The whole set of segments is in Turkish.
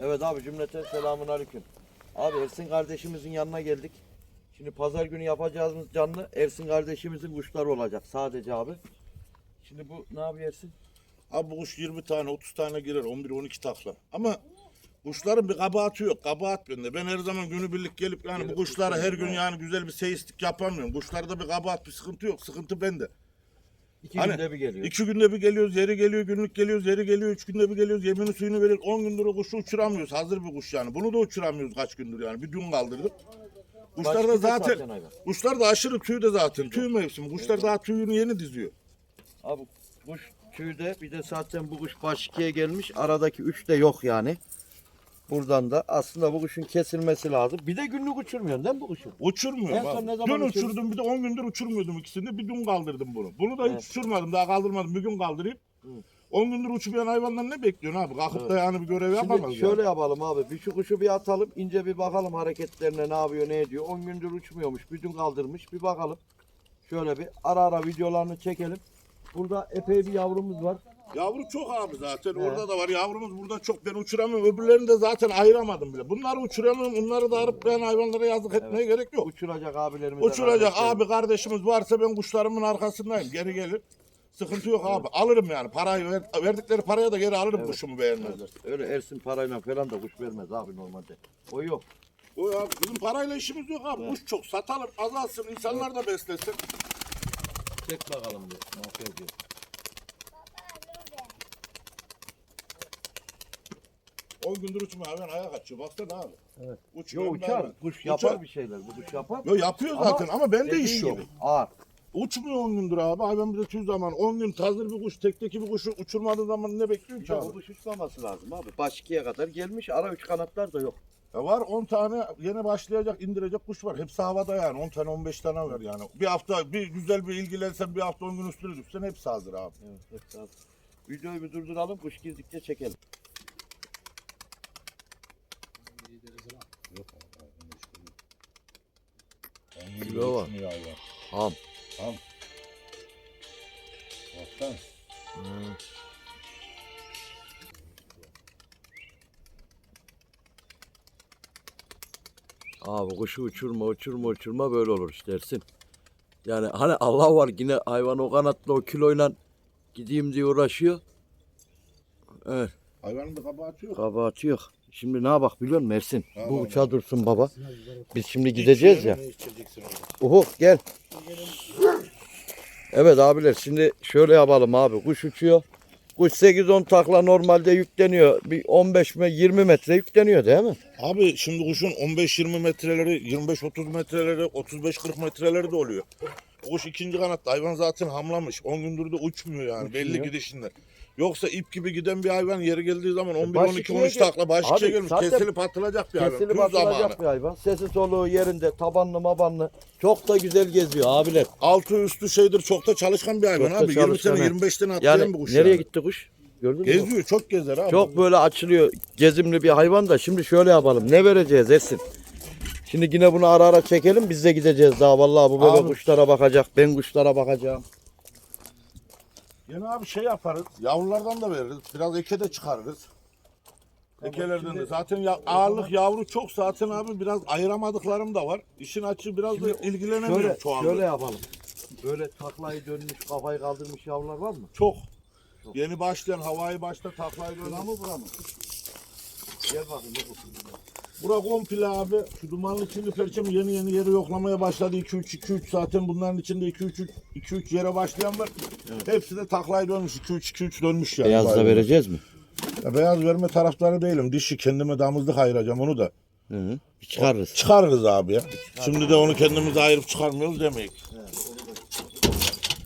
Evet abi cümleten selamun aleyküm. Abi Ersin kardeşimizin yanına geldik. Şimdi pazar günü yapacağımız canlı Ersin kardeşimizin kuşları olacak sadece abi. Şimdi bu ne yapıyor Ersin? Abi bu kuş 20 tane 30 tane girer 11-12 takla. Ama kuşların bir kabahati yok. Kabahat bende. Ben her zaman günübirlik gelip yani bu kuşlara her gün yani güzel bir seyislik yapamıyorum. Kuşlarda bir kabahat bir sıkıntı yok. Sıkıntı bende. İki Hani günde bir geliyor. İki günde bir geliyoruz, yeri geliyor, günlük geliyoruz, yeri geliyor, üç günde bir geliyoruz, yemini suyunu verir, on gündür o kuşu uçuramıyoruz. Hazır bir kuş yani. Bunu da uçuramıyoruz kaç gündür yani. Bir dün kaldırdık. Kuşlar da zaten, kuşlar da aşırı tüy de zaten. Tüy mevsimi. Kuşlar daha tüyünü yeni diziyor. Abi kuş tüyde bir de zaten bu kuş baş ikiye gelmiş. Aradaki üç de yok yani. Buradan da aslında bu kuşun kesilmesi lazım. Bir de günlük uçurmuyorsun değil mi bu kuşu? Uçurmuyorum En son ne zaman Dün uçurdun? uçurdum bir de 10 gündür uçurmuyordum ikisini. Bir dün kaldırdım bunu. Bunu da Evet. hiç uçurmadım. Daha kaldırmadım. Bir gün kaldırayım. Hı. 10 gündür uçmayan hayvandan ne bekliyorsun abi? Kalkıp da yani bir görev yapamaz. Şimdi yani. şöyle yapalım abi. Bir şu kuşu bir atalım. ince bir bakalım hareketlerine ne yapıyor ne ediyor. 10 gündür uçmuyormuş. Bir dün kaldırmış. Bir bakalım. Şöyle bir ara ara videolarını çekelim. Burada epey bir yavrumuz var. Yavru çok abi zaten. Orada da var. Yavrumuz burada çok. Ben uçuramıyorum. Öbürlerini de zaten ayıramadım bile. Bunları uçuramıyorum. Bunları da arıp ben hayvanlara yazık etmeye gerek yok. Uçuracak abilerimiz. Uçuracak abi kardeşimiz varsa ben kuşlarımın arkasındayım. Geri gelir. Sıkıntı yok abi. Alırım yani. Parayı ver- verdikleri paraya da geri alırım Evet. kuşumu beğenmezler. Öyle Ersin parayla falan da kuş vermez abi normalde. O yok. O ya bizim parayla işimiz yok abi. Kuş çok satalım, azalsın, insanlar da beslesin. Çek bakalım bir. Ne yapıyor? 10 gündür uçmuyor hayvan ayak açıyor. Baksana abi. Evet. Uçuyor. Yo uçar. hayvan. Kuş Uçar. yapar bir şeyler. Bu kuş yapar. Yo yapıyor zaten ama, bende iş yok. gibi, Ağır. Uçmuyor 10 gündür abi. Hayvan bize tüy zaman. 10 gün hazır bir kuş, tekteki bir kuşu uçurmadığı zaman ne bekliyor ki Ya abi? kuş uçmaması lazım abi. Baş ikiye kadar gelmiş. Ara üç kanatlar da yok. Ya var 10 tane yeni başlayacak, indirecek kuş var. Hepsi havada yani. 10 tane 15 tane var yani. Bir hafta bir güzel bir ilgilensen bir hafta 10 gün üstüne düşsen hepsi hazır abi. Evet, hepsi hazır. Videoyu bir durduralım. Kuş girdikçe çekelim. Kilo var. Ham. Tamam. Baksana. Abi kuşu uçurma uçurma uçurma böyle olur işte dersin. Yani hani Allah var yine hayvan o kanatla o kiloyla gideyim diye uğraşıyor. Evet Hayvanın bir kabahati yok. kabahati yok. Şimdi ne yapak biliyor musun Ersin? Bu Tamam. uçağa dursun baba. Biz şimdi gideceğiz ya. Oho gel. Evet abiler şimdi şöyle yapalım abi. Kuş uçuyor. Kuş 8-10 takla normalde yükleniyor. Bir 15 mi 20 metre yükleniyor değil mi? Abi şimdi kuşun 15-20 metreleri, 25-30 metreleri, 35-40 metreleri de oluyor. Bu kuş ikinci kanatta. Hayvan zaten hamlamış. 10 gündür de uçmuyor yani Uçmuyor. belli gidişinde. Yoksa ip gibi giden bir hayvan yeri geldiği zaman 11 baş 12 ikiye 13 gel- takla baş Abi ikiye zaten Kesilip atılacak bir hayvan. Kesilip Tüm zamanı. atılacak bir hayvan. Sesi soluğu yerinde tabanlı mabanlı. Çok da güzel geziyor abiler. Altı üstü şeydir çok da çalışkan bir hayvan Çok da abi. 20 çalışkan, sene evet. 25 sene atlayan Yani bir kuş. nereye yani. gitti kuş? Gördün mü? Geziyor çok gezer abi. Çok böyle açılıyor. Gezimli bir hayvan da. Şimdi şöyle yapalım. Ne vereceğiz Esin? Şimdi yine bunu ara ara çekelim. Biz de gideceğiz daha. Vallahi bu böyle Abi. kuşlara bakacak. Ben kuşlara bakacağım. Yine abi şey yaparız. Yavrulardan da veririz. Biraz eke de çıkarırız. Ekelerden şimdi- de. Zaten ya- ağırlık yavru çok zaten abi biraz ayıramadıklarım da var. İşin açığı biraz da ilgilenemiyorum Şöyle, çoğaldı. şöyle yapalım. Böyle taklayı dönmüş, kafayı kaldırmış yavrular var mı? Çok. Yeni başlayan havayı başta taklayı dönen mı bura mı? Gel bakayım. ne? Bura komple abi. Şu dumanlı çinli perçem yeni yeni yeri yoklamaya başladı. 2-3 2-3 zaten bunların içinde 2-3 2-3 yere başlayan var. Hepsi de taklayı dönmüş. 2-3 2-3 dönmüş yani. Beyaz da vereceğiz mi? Ya beyaz verme taraftarı değilim. Dişi kendime damızlık ayıracağım onu da. Hı hı. Çıkarırız. Çıkarırız abi ya. Şimdi de onu kendimize ayırıp çıkarmıyoruz demeyin.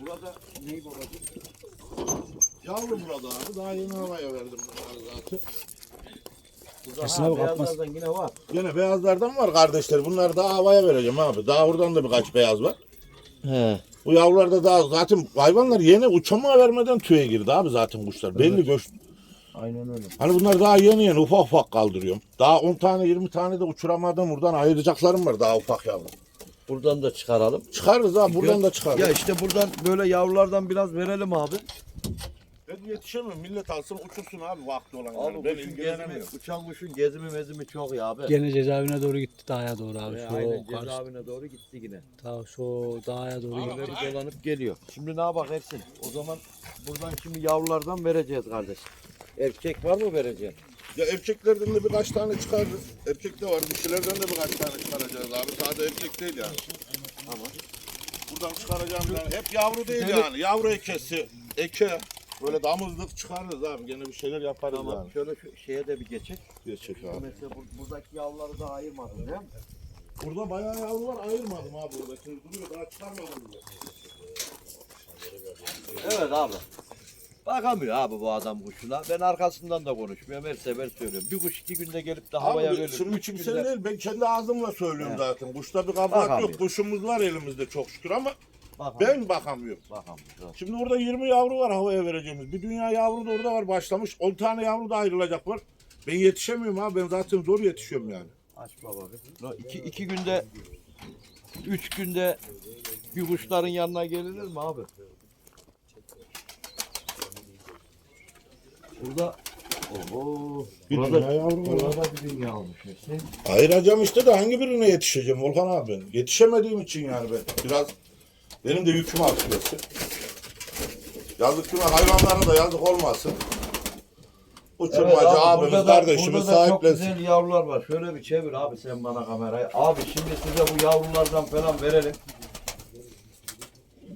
Burada neyi babacığım? Yavru burada abi. Daha yeni havaya verdim bunları zaten. Burada Kesin ha, abi, kapmaz. beyazlardan yine var. Yine beyazlardan var kardeşler. Bunları daha havaya vereceğim abi. Daha oradan da birkaç beyaz var. He. Bu yavrular da daha zaten hayvanlar yeni uçama vermeden tüye girdi abi zaten kuşlar. Belli göç. Aynen öyle. Hani bunlar daha yeni yeni ufak ufak kaldırıyorum. Daha 10 tane 20 tane de uçuramadım. Buradan ayıracaklarım var daha ufak yavru. Buradan da çıkaralım. Çıkarırız abi buradan da çıkarırız. Ya işte buradan böyle yavrulardan biraz verelim abi. Ben yetişemiyorum. Millet alsın uçursun abi vakti olan. Abi. Ben kuşun gezimi, ilgilenemiyorum. uçan kuşun gezimi mezimi çok ya abi. Gene cezaevine doğru gitti dağa doğru abi. Ee, Şu aynen karşı, cezaevine doğru gitti yine. ta, şu dağa doğru Böyle gitti. bir dolanıp geliyor. Şimdi ne yapak Ersin? O zaman buradan şimdi yavrulardan vereceğiz kardeş. Erkek var mı vereceğin? Ya erkeklerden de birkaç tane çıkarırız. Erkek de var. Dişilerden de birkaç tane çıkaracağız abi. Sadece erkek değil yani. Tamam. Buradan çıkaracağım yani. Hep yavru değil yani. Yavru ekesi, eke. Böyle damızlık çıkarırız abi. Gene bir şeyler yaparız Tamam. yani. Şöyle şu şeye de bir geçek. Gerçek abi. Mesela bu- buradaki yavruları da ayırmadın değil mi? Burada bayağı yavru var. Ayırmadım abi burada. Şimdi duruyor. Daha çıkarmadım bile. Evet abi. Bakamıyor abi bu adam kuşuna. Ben arkasından da konuşmuyorum. Her sefer söylüyorum. Bir kuş iki günde gelip de havaya Abi verir. şimdi Üç kimse günde- değil. Ben kendi ağzımla söylüyorum He. zaten. Kuşta bir kabahat yok. Kuşumuz var elimizde çok şükür ama Bakamıyor. ben bakamıyorum. Bakamıyor. Şimdi orada 20 yavru var havaya vereceğimiz. Bir dünya yavru da orada var başlamış. 10 tane yavru da ayrılacak var. Ben yetişemiyorum abi. Ben zaten zor yetişiyorum yani. Aç baba. No, iki, iki günde, üç günde bir kuşların yanına gelinir mi abi? Burada, oho, Bir burada, dünya yavru var. burada bir dünya olmuş. Ersin. Ayıracağım işte de hangi birine yetişeceğim Volkan abi. Yetişemediğim için yani ben. Biraz benim de yüküm artıyorsun. Yazık güme hayvanlara da yazık olmasın. Uçurmacı Evet abi, abimiz kardeşimiz burada da çok sahiplensin. güzel yavrular var. Şöyle bir çevir abi sen bana kamerayı. Abi şimdi size bu yavrulardan falan verelim.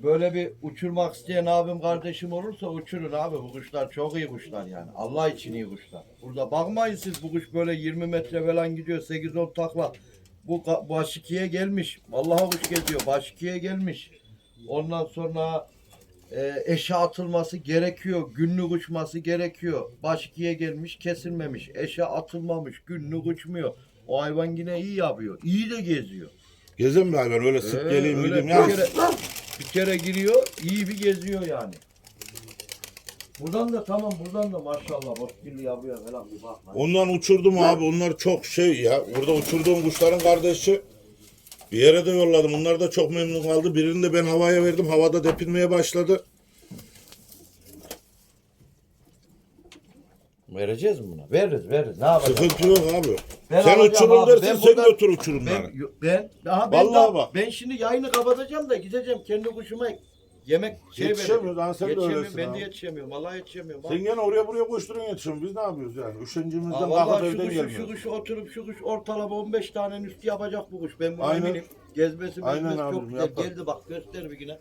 Böyle bir uçurmak isteyen abim kardeşim olursa uçurun abi. Bu kuşlar çok iyi kuşlar yani. Allah için iyi kuşlar. Burada bakmayın siz bu kuş böyle 20 metre falan gidiyor 8-10 takla. Bu baş ikiye gelmiş. Vallahi kuş geziyor. Baş ikiye gelmiş. Ondan sonra e, eşe atılması gerekiyor. Günlük uçması gerekiyor. Baş ikiye gelmiş kesilmemiş. Eşe atılmamış. Günlük uçmuyor. O hayvan yine iyi yapıyor. İyi de geziyor. Gezen bir hayvan öyle sık Ee, geleyim öyle gideyim bir, kere, bir kere giriyor, iyi bir geziyor yani. Buradan da tamam, buradan da maşallah bozkirli yapıyor falan bir bakma. Ondan uçurdum abi. Onlar çok şey ya. Burada uçurduğum kuşların kardeşi bir yere de yolladım. Onlar da çok memnun kaldı. Birini de ben havaya verdim. Havada depinmeye başladı. Vereceğiz mi buna? Veririz, veririz. Ne yapacağız? Sıkıntı yok abi. Ben sen alacağım uçurun abi. dersin Ben sen buradan- götür uçurumları. Ben, ben, daha ben, Vallahi daha- bak. ben şimdi yayını kapatacağım da gideceğim kendi kuşuma yemek şey Yetişemiyoruz, sen de Yetişemiyorum, öylesin Ben abi. de yetişemiyorum. Vallahi yetişemiyorum. Sen gene oraya buraya koşturun yetişiyorsun. Biz ne yapıyoruz yani? Üşencimizden Aa, kalkıp vallahi şu evden kuşu, şu gelmiyoruz. kuşu oturup şu kuş ortalama 15 tane üstü yapacak bu kuş. Ben buna Aynen. eminim. Gezmesi Aynen mezmesi abim, çok güzel. yapar. Geldi bak göster bir yine.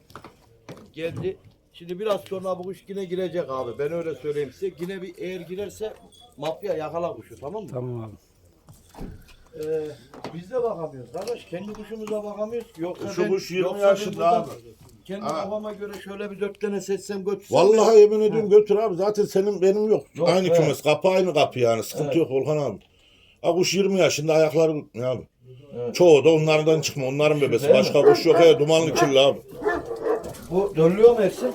Geldi. Şimdi biraz sonra bu kuş yine girecek abi. Ben öyle söyleyeyim size. Yine bir eğer girerse mafya yakala kuşu tamam mı? Tamam abi. Ee, biz de bakamıyoruz kardeş. Kendi kuşumuza bakamıyoruz. ki. Yoksa Şu ben, kuş 20 yoksa ben yaşında buradan abi. Kendi Ha. kafama göre şöyle bir dört tane seçsem götürsem. Vallahi yemin ediyorum götür abi. Zaten senin benim yok. Yok, aynı evet. kümes. Kapı aynı kapı yani. Sıkıntı Evet. yok Volkan abi. Ha kuş 20 yaşında ayakları ne abi? Evet. Çoğu da onlardan çıkma. Onların bebesi. Mi? Başka kuş yok ya. Dumanlı kirli abi. Bu dönülüyor mu Ersin?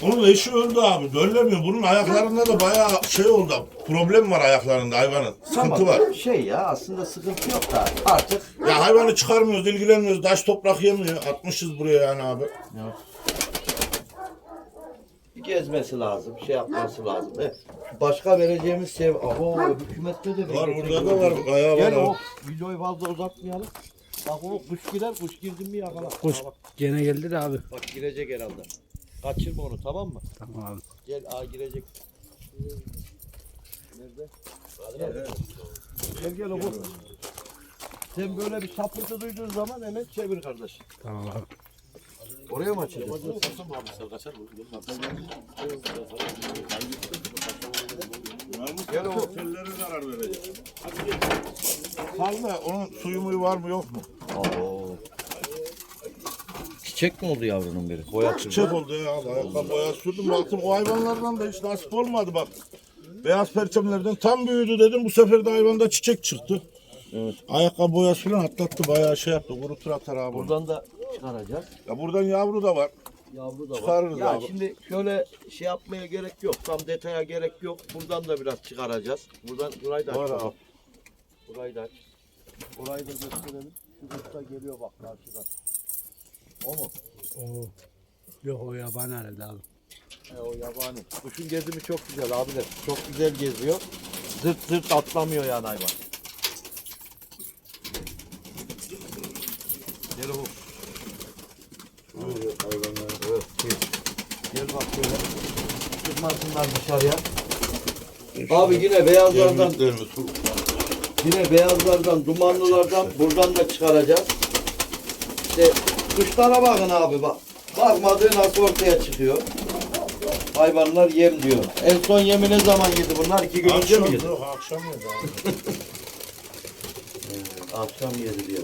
Bunun eşi öldü abi. Döllemiyor. Bunun ayaklarında da bayağı şey oldu. Problem var ayaklarında hayvanın. Sıkıntı var. Şey ya aslında sıkıntı yok da artık Ya hayvanı çıkarmıyoruz, ilgilenmiyoruz. Taş toprak yemiyor. Atmışız buraya yani abi. Bir gezmesi lazım, şey yapması lazım. E, başka vereceğimiz şey, abo hükümette de Var burada da var. Bayağı var Gel abi. o videoyu fazla uzatmayalım. Bak o kuş girer, kuş girdi mi yakala. Kuş bak, gene geldi de abi. bak girecek herhalde. Kaçırma onu tamam mı? Tamam abi. Gel aa girecek. Nerede? Gel. Gel gel o bu. Sen böyle bir sapıntı duyduğun zaman hemen çevir kardeş. Tamam abi. Oraya mı açacağız? Gel o tellere zarar verecek. Fazla onun suyu muyu var mı yok mu? Oo. Çiçek mi oldu yavrunun biri? Boya Çiçek oldu ya. Ayakkabı boya sürdüm baktım o hayvanlardan da hiç nasip olmadı bak. Beyaz perçemlerden tam büyüdü dedim bu sefer de hayvanda çiçek çıktı. Evet. Ayakkabı boyası falan atlattı bayağı şey yaptı kurutur atar abi. onu. Buradan da çıkaracağız. Ya buradan yavru da var. Yavru da var. Çıkarırız ya abi. şimdi şöyle şey yapmaya gerek yok. Tam detaya gerek yok. Buradan da biraz çıkaracağız. Buradan burayı da. Var abi. Burayı da aç. Burayı da gösterelim. Şu da geliyor bak karşıdan. O mu? Oo. Yok o yabani herhalde abi. E, o yabani. Kuşun gezimi çok güzel abiler. Çok güzel geziyor. Zırt zırt atlamıyor yani hayvan. Gel oğlum. Evet, gel. Gel bak şöyle. Çıkmasınlar dışarıya. Abi yine beyazlardan. Yine beyazlardan, dumanlılardan buradan da çıkaracağız. İşte kuşlara bakın abi bak. Bakmadığı nasıl ortaya çıkıyor. Hayvanlar yem diyor. En son yemi ne zaman yedi bunlar? İki gün önce mi Akşam yedi? yok, akşam yok abi. Akşam yedi diyor.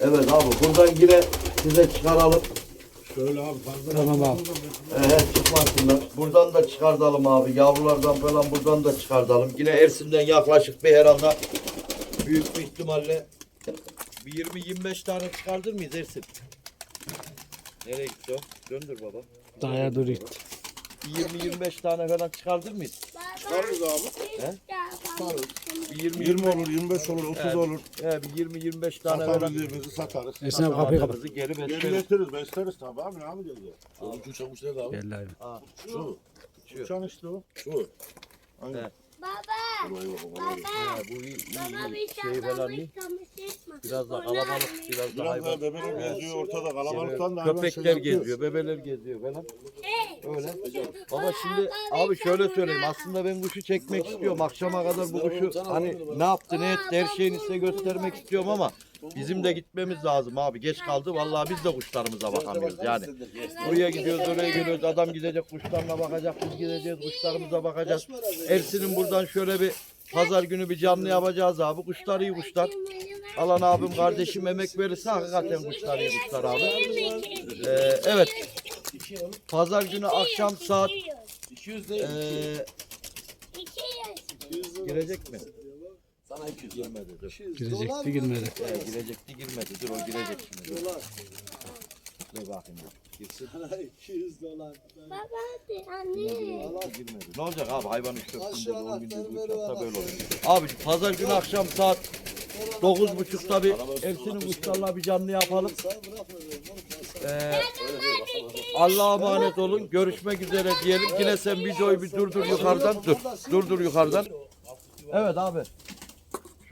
Evet abi buradan yine size çıkaralım. Şöyle abi fazla. Tamam abi. Evet çıkmasınlar. Buradan da çıkartalım abi. Yavrulardan falan buradan da çıkartalım. Yine Ersin'den yaklaşık bir herhalde büyük bir ihtimalle bir 20-25 tane çıkardır mıyız Ersin? Nereye gitti o? Döndür baba. Dağa doğru gitti. Bir 20-25 tane falan çıkardır mıyız? Çıkarırız abi. He? Bir 20 20 olur, 25 olur, 30 Evet. olur. He, bir 20-25 tane falan. Satabildiğimizi satarız. Ersin abi kapıyı kapat. Geri Geri besleriz. getiririz, besleriz tabii abi. Ne yapacağız ya? İçin çavuş nerede abi? Geldi abi. Şu. Uçan işte o. Şu. Aynen. Evet. Baba, baba, bu iyi, baba iyi. bir şey falan değil. çalışma. Biraz da kalabalık, biraz da Biraz hayvan. daha bebeler geziyor ortada kalabalıktan da hayvan Köpekler şey yapıyor. geziyor, bebeler geziyor falan. Hey, Öyle. Baba şimdi abi şöyle söyleyeyim. Aslında ben kuşu çekmek istiyorum. Akşama kadar bu kuşu hani ne yaptı ne etti her şeyini size göstermek istiyorum ama bizim de gitmemiz lazım abi. Geç kaldı. Vallahi biz de kuşlarımıza bakamıyoruz yani. Buraya gidiyoruz, oraya geliyoruz. Adam gidecek kuşlarına bakacak. Biz gideceğiz kuşlarımıza bakacağız. Ersin'in buradan şöyle bir pazar günü bir canlı yapacağız abi. Kuşlar iyi kuşlar. Alan abim kardeşim emek verirse hakikaten kuşlar iyi kuşlar abi. Ee, evet. Pazar günü akşam saat ee, girecek mi? Sana 200 girmedi dur. Girecekti girmedi. Ee, girecekti girmedi. Dur o girecek şimdi. Dur, dur bakayım. dur. Girsin. Baba hadi anne. Girmedi. Ne olacak abi hayvan 3 4 günde 10 günde bu uçakta böyle olur. Abi pazar günü akşam saat 9.30'da bir Ersin'in kuşlarla bir canlı yapalım. Ee, Allah'a emanet olun. Görüşmek üzere diyelim. Yine sen videoyu bir durdur yukarıdan. Dur. Durdur yukarıdan. Evet abi.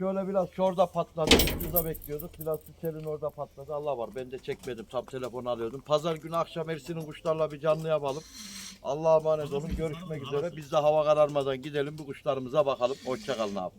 Şöyle biraz şurada patladı. Burada bekliyorduk. Biraz Sütel'in orada patladı. Allah var. Ben de çekmedim. Tam telefon alıyordum. Pazar günü akşam Ersin'in kuşlarla bir canlı yapalım. Allah'a emanet olun. Görüşmek üzere. Biz de hava kararmadan gidelim bu kuşlarımıza bakalım. Hoşçakalın abi.